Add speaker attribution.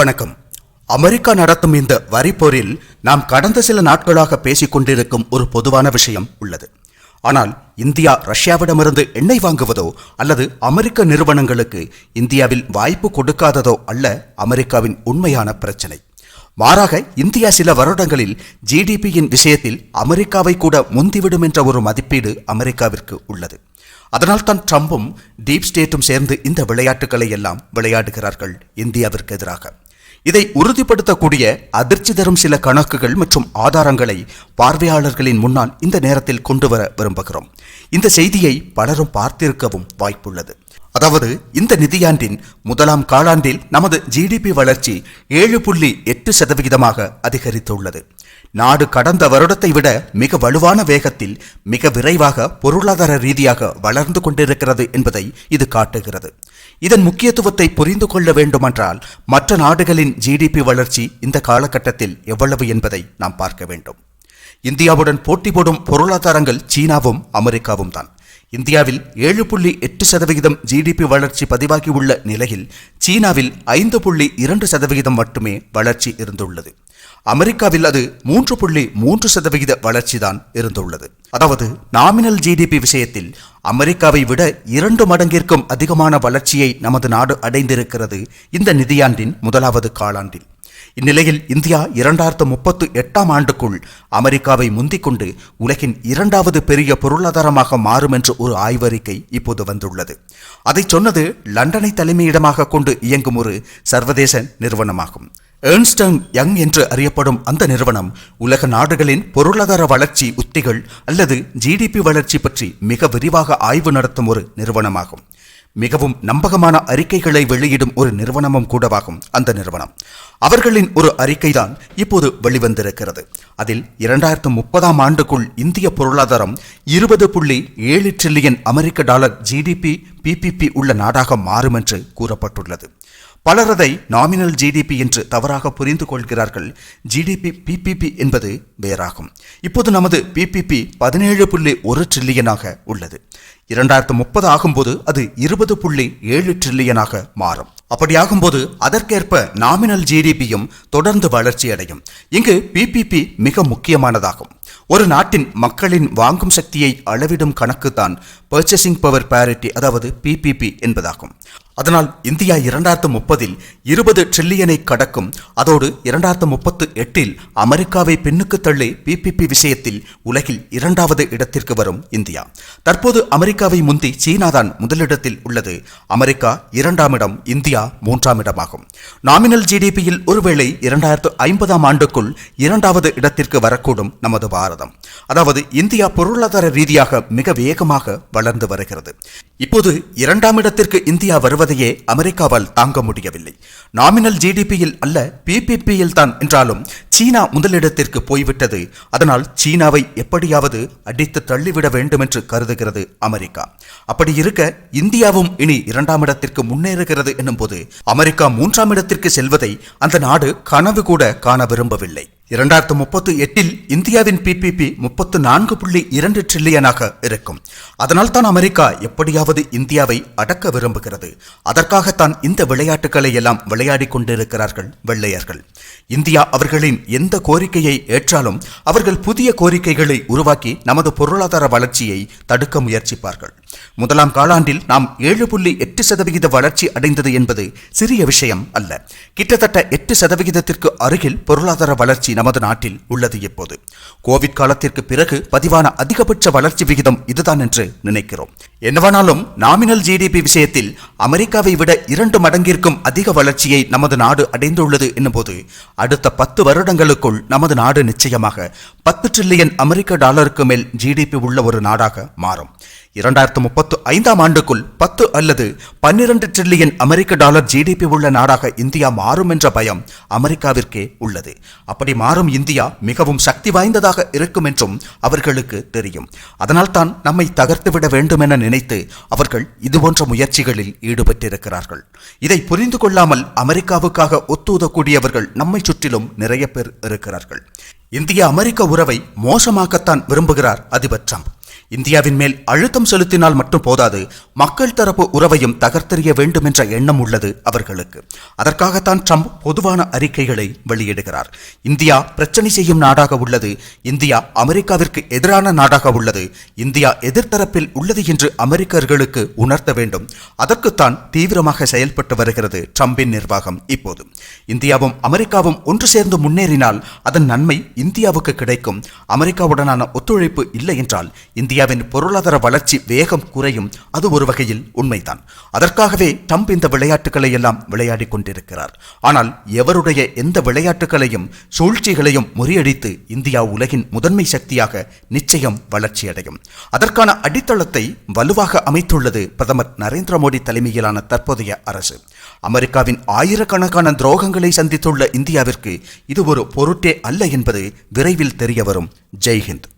Speaker 1: வணக்கம். அமெரிக்கா நடத்தும் இந்த வரி போரில் நாம் கடந்த சில நாட்களாக பேசிக் கொண்டிருக்கும் ஒரு பொதுவான விஷயம் உள்ளது. ஆனால் இந்தியா ரஷ்யாவிடமிருந்து எண்ணெய் வாங்குவதோ அல்லது அமெரிக்க நிறுவனங்களுக்கு இந்தியாவில் வாய்ப்பு கொடுக்காததோ அல்ல அமெரிக்காவின் உண்மையான பிரச்சனை. மாறாக இந்தியா சில வருடங்களில் ஜிடிபியின் விஷயத்தில் அமெரிக்காவை கூட முந்திவிடும் என்ற ஒரு மதிப்பீடு அமெரிக்காவிற்கு உள்ளது. அதனால் தான் ட்ரம்பும் டீப் ஸ்டேட்டும் சேர்ந்து இந்த விளையாட்டுகளை எல்லாம் விளையாடுகிறார்கள் இந்தியாவிற்கு எதிராக. இதை உறுதிப்படுத்தக்கூடிய அதிர்ச்சி தரும் சில கணக்குகள் மற்றும் ஆதாரங்களை பார்வையாளர்களின் முன்னால் இந்த நேரத்தில் கொண்டு வர விரும்புகிறோம். இந்த செய்தியை பலரும் பார்த்திருக்கவும் வாய்ப்புள்ளது. அதாவது இந்த நிதியாண்டின் முதலாம் காலாண்டில் நமது ஜிடிபி வளர்ச்சி ஏழு புள்ளி எட்டு சதவிகிதமாக அதிகரித்துள்ளது. நாடு கடந்த வருடத்தை விட மிக வலுவான வேகத்தில் மிக விரைவாக பொருளாதார ரீதியாக வளர்ந்து கொண்டிருக்கிறது என்பதை இது காட்டுகிறது. இதன் முக்கியத்துவத்தை புரிந்து கொள்ள வேண்டுமென்றால் மற்ற நாடுகளின் ஜிடிபி வளர்ச்சி இந்த காலகட்டத்தில் எவ்வளவு என்பதை நாம் பார்க்க வேண்டும். இந்தியாவுடன் போட்டி போடும் பொருளாதாரங்கள் சீனாவும் அமெரிக்காவும் தான். இந்தியாவில் ஏழு புள்ளி எட்டு சதவிகிதம் ஜிடிபி வளர்ச்சி பதிவாகியுள்ள நிலையில் சீனாவில் ஐந்து புள்ளி இரண்டு சதவிகிதம் மட்டுமே வளர்ச்சி இருந்துள்ளது. அமெரிக்காவில் அது மூன்று புள்ளி மூன்று சதவிகித வளர்ச்சிதான் இருந்துள்ளது. அதாவது நாமினல் ஜிடிபி விஷயத்தில் அமெரிக்காவை விட இரண்டு மடங்கிற்கும் அதிகமான வளர்ச்சியை நமது நாடு அடைந்திருக்கிறது இந்த நிதியாண்டின் முதலாவது காலாண்டில். இந்நிலையில் இந்தியா இரண்டாயிரத்து முப்பத்து எட்டாம் ஆண்டுக்குள் அமெரிக்காவை முந்திக்கொண்டு உலகின் இரண்டாவது பெரிய பொருளாதாரமாக மாறும் என்று ஒரு ஆய்வறிக்கை இப்போது வந்துள்ளது. அதை சொன்னது லண்டனை தலைமையிடமாக கொண்டு இயங்கும் ஒரு சர்வதேச நிறுவனமாகும். ஏர்ன்ஸ்டங் யங் என்று அறியப்படும் அந்த நிறுவனம் உலக நாடுகளின் பொருளாதார வளர்ச்சி உத்திகள் அல்லது ஜிடிபி வளர்ச்சி பற்றி மிக விரிவாக ஆய்வு நடத்தும் ஒரு நிறுவனமாகும். மிகவும் நம்பகமான அறிக்கைகளை வெளியிடும் ஒரு நிறுவனமும் கூடவாகும் அந்த நிறுவனம். அவர்களின் ஒரு அறிக்கைதான் இப்போது வெளிவந்திருக்கிறது. அதில் இரண்டாயிரத்து முப்பதாம் ஆண்டுக்குள் இந்திய பொருளாதாரம் இருபது புள்ளி ஏழு ட்ரில்லியன் அமெரிக்க டாலர் ஜிடிபி பிபிபி உள்ள நாடாக மாறும் என்று கூறப்பட்டுள்ளது. பலர் அதை நாமினல் ஜிடிபி என்று தவறாக புரிந்து கொள்கிறார்கள். ஜிடிபி பிபிபி என்பது வேறாகும். இப்போது நமது பிபிபி பதினேழு புள்ளி ஒரு ட்ரில்லியனாக உள்ளது. இரண்டாயிரத்து முப்பது ஆகும்போது அது இருபது புள்ளி ஏழு ட்ரில்லியனாக மாறும். அப்படியாகும்போது அதற்கேற்ப நாமினல் ஜிடிபியும் தொடர்ந்து வளர்ச்சி அடையும். இங்கு பிபிபி மிக முக்கியமானதாகும். ஒரு நாட்டின் மக்களின் வாங்கும் சக்தியை அளவிடும் கணக்கு தான் பர்ச்சேசிங் பவர் பேரிட்டி அதாவது பிபிபி என்பதாகும். அதனால் இந்தியா இரண்டாயிரத்து முப்பதில் இருபது ட்ரில்லியனை கடக்கும். அதோடு இரண்டாயிரத்து முப்பத்து எட்டில் அமெரிக்காவை பின்னுக்கு தள்ளி பிபிபி விஷயத்தில் உலகில் இரண்டாவது இடத்திற்கு வரும் இந்தியா. தற்போது அமெரிக்காவை முந்தி சீனாதான் முதலிடத்தில் உள்ளது. அமெரிக்கா இரண்டாம் இடம் இந்தியா மூன்றாம் இடமாகும் நாமினல் ஜிடிபியில் ஒருவேளை இரண்டாயிரத்து ஐம்பதாம் ஆண்டுக்குள் இரண்டாவது இடத்திற்கு வரக்கூடும் நமது பாரதம். அதாவது இந்தியா பொருளாதார ரீதியாக மிக வேகமாக வளர்ந்து வருகிறது. இப்போது இரண்டாம் இடத்திற்கு இந்தியா வருவதையே அமெரிக்காவால் தாங்க முடியவில்லை. நாமினல் ஜிடிபியில் அல்ல பிபிபியில் தான் என்றாலும் சீனா முதலிடத்திற்கு போய்விட்டது. அதனால் சீனாவை எப்படியாவது அடித்து தள்ளிவிட வேண்டும் என்று கருதுகிறது அமெரிக்கா. அப்படி இருக்க இந்தியாவும் இனி இரண்டாம் இடத்திற்கு முன்னேறுகிறது என்னும்போது அமெரிக்கா மூன்றாம் இடத்திற்கு செல்வதை அந்த நாடு கனவு கூட காண விரும்பவில்லை. இரண்டாயிரத்து முப்பத்து எட்டில் இந்தியாவின் பிபிபி முப்பத்து நான்கு புள்ளி இரண்டு ட்ரில்லியனாக இருக்கும். அதனால் தான் அமெரிக்கா எப்படியாவது இந்தியாவை அடக்க விரும்புகிறது. அதற்காகத்தான் இந்த விளையாட்டுகளை எல்லாம் விளையாடி கொண்டிருக்கிறார்கள் வெள்ளையர்கள். இந்தியா அவர்களின் எந்த கோரிக்கையை ஏற்றாலும் அவர்கள் புதிய கோரிக்கைகளை உருவாக்கி நமது பொருளாதார வளர்ச்சியை தடுக்க முயற்சிப்பார்கள். முதலாம் காலாண்டில் நாம் ஏழு புள்ளி எட்டு சதவிகித வளர்ச்சி அடைந்தது என்பது சிறிய விஷயம் அல்ல. கிட்டத்தட்ட எட்டு சதவிகிதத்திற்கு அருகில் பொருளாதார வளர்ச்சி நமது நாட்டில் உள்ளது இப்போது. கோவிட் காலத்திற்கு பிறகு பதிவான அதிகபட்ச வளர்ச்சி விகிதம் இதுதான் என்று நினைக்கிறோம். என்னவானாலும் நாமினல் ஜிடிபி விஷயத்தில் அமெரிக்காவை விட இரண்டு மடங்கிற்கும் அதிக வளர்ச்சியை நமது நாடு அடைந்துள்ளது என்னும்போது அடுத்த பத்து வருடங்களுக்குள் நமது நாடு நிச்சயமாக பத்து ட்ரில்லியன் அமெரிக்க டாலருக்கு மேல் ஜிடிபி உள்ள ஒரு நாடாக மாறும். இரண்டாயிரத்து முப்பத்து ஐந்தாம் ஆண்டுக்குள் பத்து அல்லது பன்னிரண்டு ட்ரில்லியன் அமெரிக்க டாலர் ஜிடிபி உள்ள நாடாக இந்தியா மாறும் என்ற பயம் அமெரிக்காவிற்கே உள்ளது. அப்படி மாறும் இந்தியா மிகவும் சக்தி வாய்ந்ததாக இருக்கும் என்றும் அவர்களுக்கு தெரியும். அதனால்தான் நம்மை தகர்த்துவிட வேண்டும் என நினைத்து அவர்கள் இதுபோன்ற முயற்சிகளில் ஈடுபட்டிருக்கிறார்கள். இதை புரிந்து கொள்ளாமல் அமெரிக்காவுக்காக ஒத்துதக்கூடியவர்கள் நம்மை சுற்றிலும் நிறைய பேர் இருக்கிறார்கள். இந்திய அமெரிக்க உறவை மோசமாக்கத்தான் விரும்புகிறார் அதிபர் ட்ரம்ப். இந்தியாவின் மேல் அழுத்தம் செலுத்தினால் மட்டும் போதாது மக்கள் தரப்பு உறவையும் தகர்த்தெறிய வேண்டும் என்ற எண்ணம் உள்ளது அவர்களுக்கு. அதற்காகத்தான் ட்ரம்ப் பொதுவான அறிக்கைகளை வெளியிடுகிறார். இந்தியா பிரச்சனை செய்யும் நாடாக உள்ளது. இந்தியா அமெரிக்காவிற்கு எதிரான நாடாக உள்ளது. இந்தியா எதிர்த்தரப்பில் உள்ளது என்று அமெரிக்கர்களுக்கு உணர்த்த வேண்டும். அதற்குத்தான் தீவிரமாக செயல்பட்டு வருகிறது ட்ரம்பின் நிர்வாகம் இப்போது. இந்தியாவும் அமெரிக்காவும் ஒன்று சேர்ந்து முன்னேறினால் அதன் நன்மை இந்தியாவுக்கு கிடைக்கும். அமெரிக்காவுடனான ஒத்துழைப்பு இல்லை என்றால் இந்தியாவின் பொருளாதார வளர்ச்சி வேகம் குறையும் அது ஒரு வகையில் உண்மைதான். அதற்காகவே ட்ரம்ப் இந்த விளையாட்டுகளை எல்லாம் விளையாடிக் கொண்டிருக்கிறார். ஆனால் எவருடைய எந்த விளையாட்டுகளையும் சூழ்ச்சிகளையும் முறியடித்து இந்தியா உலகின் முதன்மை சக்தியாக நிச்சயம் வளர்ச்சியடையும். அதற்கான அடித்தளத்தை வலுவாக அமைத்துள்ளது பிரதமர் நரேந்திர மோடி தலைமையிலான தற்போதைய அரசு. அமெரிக்காவின் ஆயிரக்கணக்கான துரோகங்களை சந்தித்துள்ள இந்தியாவிற்கு இது ஒரு பொருட்டே அல்ல என்பது விரைவில் தெரிய வரும் ஜெய்ஹிந்த்.